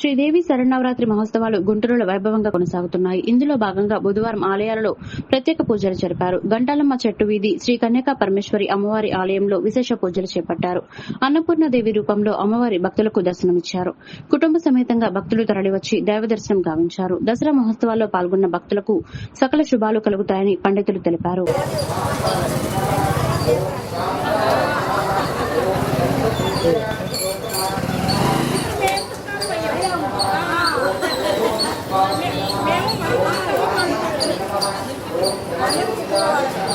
శ్రీదేవి శరణవరాత్రి మహోత్సవాలు గుంటూరులో వైభవంగా కొనసాగుతున్నాయి. ఇందులో భాగంగా బుధవారం ఆలయాలలో ప్రత్యేక పూజలు జరిపారు. గంటాలమ్మ చెట్టు వీధి శ్రీ కన్యకా పరమేశ్వరి అమ్మవారి ఆలయంలో విశేష పూజలు చేపట్టారు. అన్నపూర్ణదేవి రూపంలో అమ్మవారి భక్తులకు దర్శనమిచ్చారు. కుటుంబ సమేతంగా భక్తులు తరలివచ్చి దైవ దర్శనం గావించారు. దసరా మహోత్సవాల్లో పాల్గొన్న భక్తులకు సకల శుభాలు కలుగుతాయని పండితులు తెలిపారు.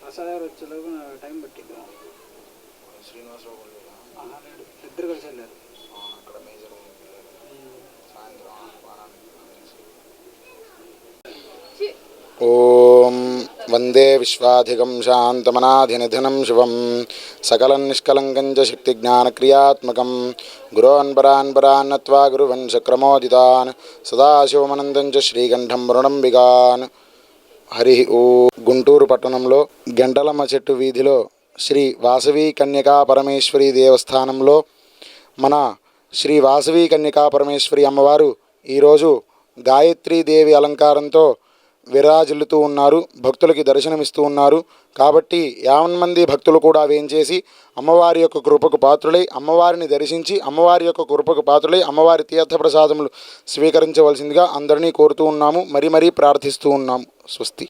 ప్రసాద్ గారు వచ్చేలోపు టైం పట్టింది. శ్రీనివాసరావు లేడు ఇద్దరు కలిసి వెళ్ళారు. అక్కడ మేజర్ సాయంత్రం ఆహ్వానానికి వందే విశ్వాధిగం శాంతమనాధినిధనం శివం సకలం నిష్కలంకం చ శక్తిజ్ఞానక్రియాత్మకం గురోన్పరాన్పరాన్నత్వా గురువన్ చక్రమోదితాన్ సదాశివమనందం చ శ్రీకంఠం వరుణంబిగాన్ హరి ఓ గుంటూరు పట్టణంలో గంటలమ్మ చెట్టు వీధిలో శ్రీ వాసవి కన్యకా పరమేశ్వరి దేవస్థానంలో మన శ్రీ వాసవి కన్యకా పరమేశ్వరి అమ్మవారు ఈరోజు దేవి అలంకారంతో విరాజిల్లుతూ ఉన్నారు భక్తులకి దర్శనమిస్తూ ఉన్నారు. కాబట్టి యావన్ మంది భక్తులు కూడా వేంచేసి అమ్మవారి యొక్క కృపకు పాత్రులై అమ్మవారిని దర్శించి అమ్మవారి యొక్క కృపకు పాత్రులై అమ్మవారి తీర్థప్రసాదములు స్వీకరించవలసిందిగా అందరినీ కోరుతూ ఉన్నాము. మరీ మరీ ప్రార్థిస్తూ ఉన్నాము. స్వస్తి.